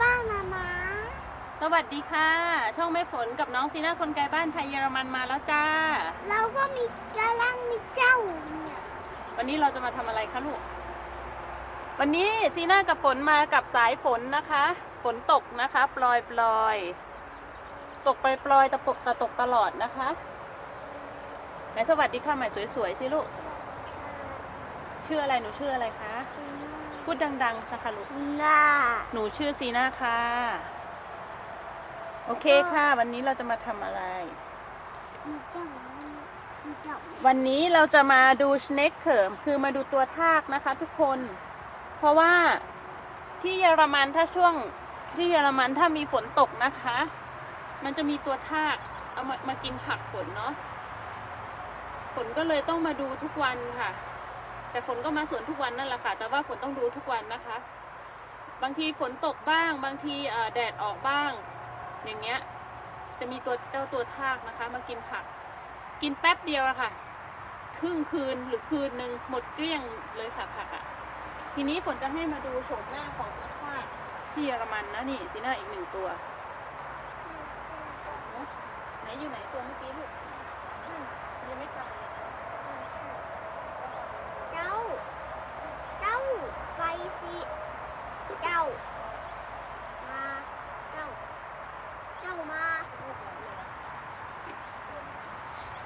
ป้ามามาสวัสดีค่ะ ช่องแม่ฝนกับน้องซีน่าคนไกลบ้านไทยเยอรมันมาแล้วจ้า เราก็มีกำลังมีเจ้าเนี่ยวันนี้เราจะมาทำอะไรคะลูก วันนี้ซีน่ากับฝนมากับสายฝนนะคะ ฝนตกนะคะปลอยปลอยๆตกปลอยปลอยๆแต่ตกแต่ตกตลอดนะคะไหนสวัสดีค่ะใหม่สวยๆสิลูก ชื่ออะไรหนูชื่ออะไรคะ พูดดังๆนะคะลูกชิน่าหนูชื่อซีน่าค่ะ โอเคค่ะ วันนี้เราจะมาทำอะไร มีเจ้ามีเจ้าวันนี้เราจะมาดูสเน็กเขิมคือมาดูตัวทากนะคะทุกคน เพราะว่าที่เยอรมันถ้าช่วงที่เยอรมันถ้ามีฝนตกนะคะ มันจะมีตัวทากเอามามากินผักฝนเนาะฝนก็เลยต้องมาดูทุกวันค่ะ แต่ฝนก็มาสวนทุกวันนั่นแหละค่ะ แต่ว่าฝนต้องดูทุกวันนะคะ บางทีฝนตกบ้าง บางทีแดดออกบ้าง อย่างเงี้ย จะมีตัวเจ้าตัวทากนะคะ มากินผัก กินแป๊บเดียวอะค่ะ ครึ่งคืนหรือคืนหนึ่งหมดเกลี้ยงเลยค่ะผักอะทีนี้ฝนจะให้มาดูโฉมหน้าของตัวทากที่เยอรมันนะนี่สีหน้าอีกหนึ่งตัวไหนอยู่ไหนตัวเมื่อกี้ลูกยังไม่ตายเลยนะ เจ้า เจ้าไปสิเจ้า มา เจ้า เจ้ามา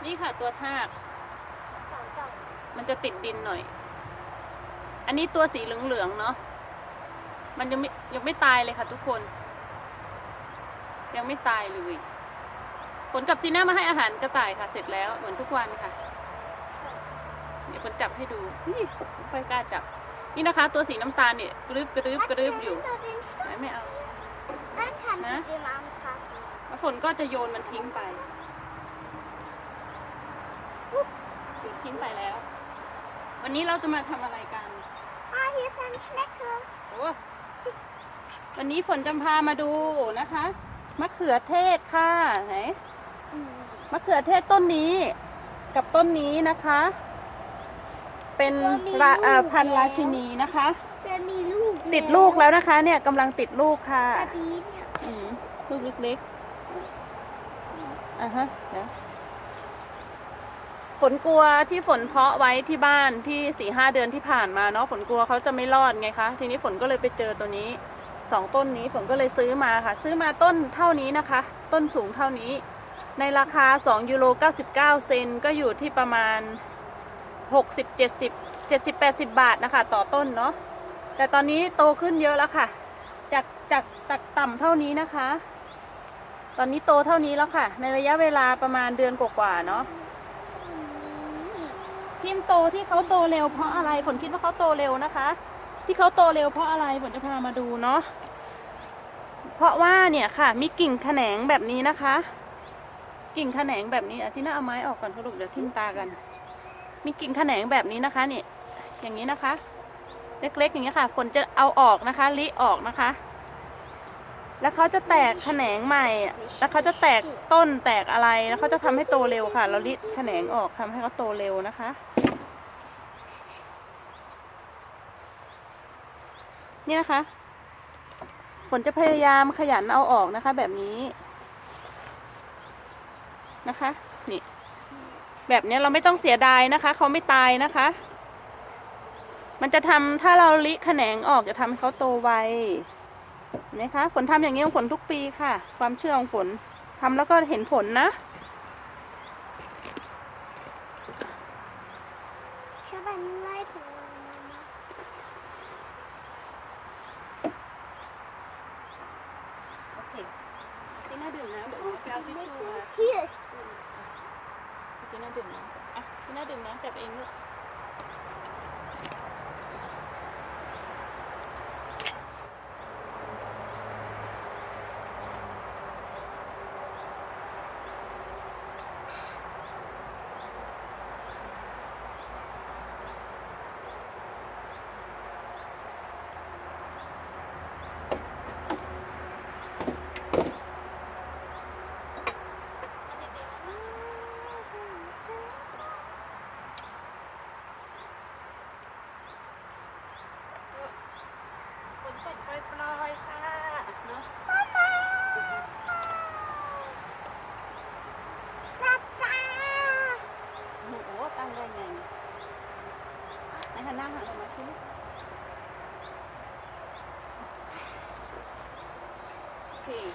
นี่ค่ะตัวทากเจ้าเจ้ามันจะติดดินหน่อย อันนี้ตัวสีเหลืองๆเนาะ มันยังไม่ยังไม่ตายเลยค่ะทุกคน ยังไม่ตายเลยผลกับจีน่ามาให้อาหารกระต่ายค่ะ เสร็จแล้วเหมือนทุกวันค่ะ เดี๋ยวผลจับให้ดู นี่ไม่ค่อยกล้าจับ นี่นะคะ ตัวสีน้ำตาลเนี่ยกรึบกระดึบกระดึบอยู่ไหนไม่เอา Dann kannst Hä? du den anfassen. แล้วฝนก็จะโยนมันทิ้งไปปุ๊บโยน ทิ้งไปแล้ว วันนี้เราจะมาทำอะไรกัน Ah, hier ist ein Schnecke. โอ้วันนี้ฝนจะพามาดูนะคะ มะเขือเทศค่ะไหนมะเขือเทศต้นนี้ กับต้นนี้นะคะ เป็นราเอ่อพันธุ์ราชินีนะคะ Der มีลูกติดลูกแล้วนะคะ เนี่ยกำลังติดลูกค่ะแต่ดีเนี่ยอืมลูกเล็กๆอะฮะเดี๋ยว ฝนกลัวที่ฝนเพาะไว้ที่บ้านที่สี่ห้าเดือนที่ผ่านมาเนาะฝนกลัวเขาจะไม่รอดไงคะ ทีนี้ฝนก็เลยไปเจอตัวนี้สองต้นนี้ฝนก็เลยซื้อมาค่ะ ซื้อมาต้นเท่านี้นะคะ ต้นสูงเท่านี้ ในราคา2ยูโร99 เซนก็อยู่ที่ประมาณ 60 70 70 80 บาทนะคะ ต่อต้นเนาะแต่ตอนนี้โตขึ้นเยอะแล้วค่ะ จากจากจากต่ำเท่านี้นะคะ ตอนนี้โตเท่านี้แล้วค่ะ ในระยะเวลาประมาณเดือนกว่าๆเนาะ ทีมโตที่เขาโตเร็วเพราะอะไรฝนคิดว่าเขาโตเร็วนะคะ ที่เขาโตเร็วเพราะอะไรฝนจะพามาดูเนาะเพราะว่าเนี่ยค่ะ มีกิ่งแขนงแบบนี้นะคะ กิ่งแขนงแบบนี้อาจิน่าเอาไม้ออกก่อนค่ะลูกเดี๋ยวทิ่มตากัน มีกิ่งแขนงแบบนี้นะคะนี่อย่างนี้นะคะ เล็กๆอย่างนี้ค่ะฝนจะเอาออกนะคะลิออกนะคะ แล้วเขาจะแตกแขนงใหม่ แล้วเขาจะแตกต้นแตกอะไรแล้วเขาจะทำให้โตเร็วค่ะ เราลิแขนงออกทำให้เขาโตเร็วนะคะ นี่นะคะ ฝนจะพยายามขยันเอาออกนะคะ แบบนี้นะคะ นี่ แบบนี้เราไม่ต้องเสียดายนะคะเขาไม่ตายนะคะ มันจะทำถ้าเราลิแขนงออกจะทำให้เขาโตไวเห็นไหมคะฝนทำอย่างนี้ของฝนทุกปีค่ะ ความเชื่อของฝนทำแล้วก็เห็นผลนะ Ich habe eine Leitung. โอเคจีน่าดื่มน้ำ เดี๋ยวหนูไปเอาทิชชู่มา Hier ist die. จีน่าดื่มน้ำอะจีน่าดื่มน้ำจับเองลูก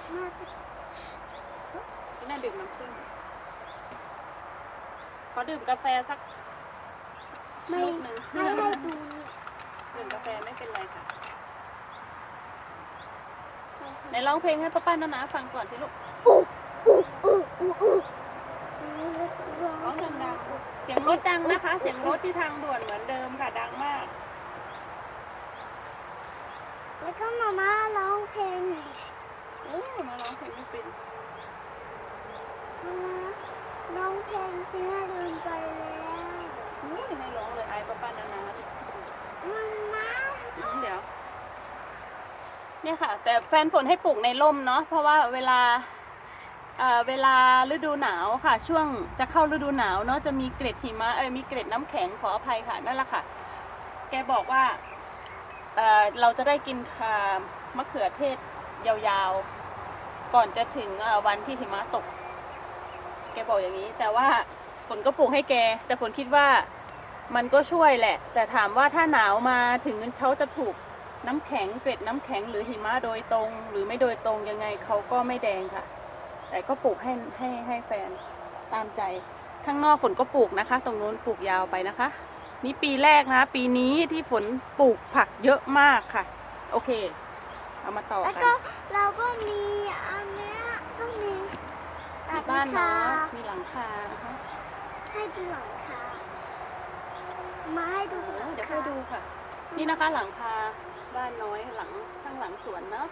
เคมาพี่น่าดื่มน้ำผึ้งขอดื่มกาแฟสักไม่ลูกหนึ่งให้ให้ดูดื่มกาแฟไม่เป็นไรค่ะไหนร้องเพลงให้ป้าป้านานาฟังก่อนสิลูกอู้อู้อู้อู้อู้ร้องดังๆเสียงรถดังนะคะ เสียงรถที่ทางด่วนเหมือนเดิมค่ะดังมาก แล้วก็มาม่าร้องเพลง อีกโอ้มาร้องเพลงไม่เป็นมาม่าร้องเพลงซิน่าลืมไปแล้วอุ้ยให้ร้องเลยไอ้ป้าป้านานามาม่าอืมเดี๋ยว เนี่ยค่ะ แต่แฟนฝนให้ปลูกในร่มเนาะเพราะว่าเวลาเอ่อเวลาฤดูหนาวค่ะ ช่วงจะเข้าฤดูหนาวเนาะจะมีเกล็ดหิมะเออมีเกล็ดน้ำแข็งขออภัยค่ะนั่นแหละค่ะ แกบอกว่าเอ่อเราจะได้กินค่ะมะเขือเทศ ยาวๆ ก่อนจะถึงวันที่หิมะตก แกบอกอย่างนี้ แต่ว่าฝนก็ปลูกให้แก แต่ฝนคิดว่ามันก็ช่วยแหละ แต่ถามว่าถ้าหนาวมาถึงเขาจะถูกน้ำแข็งเกล็ดน้ำแข็งหรือหิมะโดยตรง หรือไม่โดยตรงยังไงเขาก็ไม่แดงค่ะ แต่ก็ปลูกให้ให้ให้แฟนตามใจ ข้างนอกฝนก็ปลูกนะคะ ตรงนู้นปลูกยาวไปนะคะ นี่ปีแรกนะ ปีนี้ที่ฝนปลูกผักเยอะมากค่ะ โอเค เอามาต่อแล้วกันก็เราก็มีอันเนี้ยก็มีมีบ้านเนาะมีหลังคานะคะให้ดูหลังคามาให้ดูหลังเดี๋ยวคาค่อยดูค่ะ นี่นะคะหลังคาบ้านน้อยหลังข้างหลังสวนเนาะ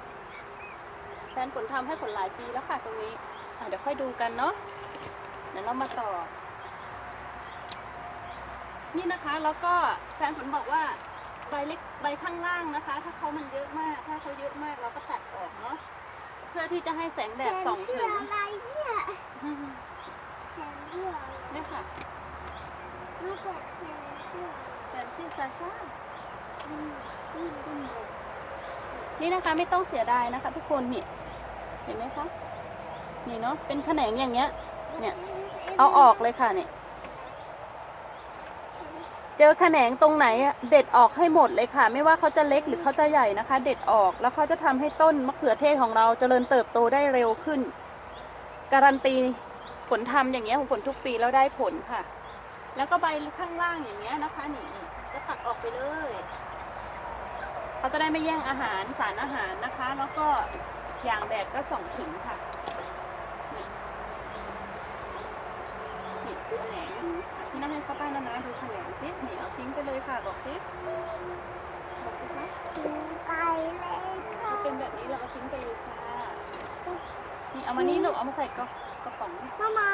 แฟนผลทำให้ผลหลายปีแล้วค่ะตรงนี้อะเดี๋ยวค่อยดูกันเนาะเดี๋ยวเรามาต่อ นี่นะคะแล้วก็แฟนผลบอกว่า ใบเล็กใบข้างล่างนะคะ ถ้าเขามันเยอะมาก ถ้าเขาเยอะมากเราก็ตัดออกเนาะเพื่อที่จะให้แสงแดดส่องแขนถึเสื้องอะไรเนี่ยอืมแขนเสื้ออะไรเนี่ยค่ะรูปแบบแขนเสื้อแฟนชื่อซาชาชื่อชื่อขึ้นบนนี่นะคะไม่ต้องเสียดายนะคะ ทุกคนนี่เห็นไหมคะนี่เนาะเป็นแขนงอย่างเงี้ย เนี่ย เอาออกเลยค่ะเนี่ย เจอแขนงตรงไหนเด็ดออกให้หมดเลยค่ะ ไม่ว่าเขาจะเล็กหรือเขาจะใหญ่นะคะ เด็ดออกแล้วเขาจะทำให้ต้นมะเขือเทศของเราเจริญเติบโตได้เร็วขึ้น การันตีผลทำอย่างเงี้ยของผลทุกปีแล้วได้ผลค่ะ แล้วก็ใบข้างล่างอย่างเงี้ยนะคะนี่นี่ก็ตัดออกไปเลยเขาจะได้ไม่แย่งอาหารสารอาหารนะคะ แล้วก็อย่างแดดก็ส่องถึงค่ะนี่นี่แขนง ที่นั่นให้ป้าป้านานาดูแถลงสินี่เอาทิ้งไปเลยค่ะบอกสิบอกสิคะทิ้งไปเลยค่ะถ้าเป็นแบบนี้เราก็ทิ้งไปเลยค่ะนี่เอามานี่ลูกเอามาใส่กระกระป๋องมามา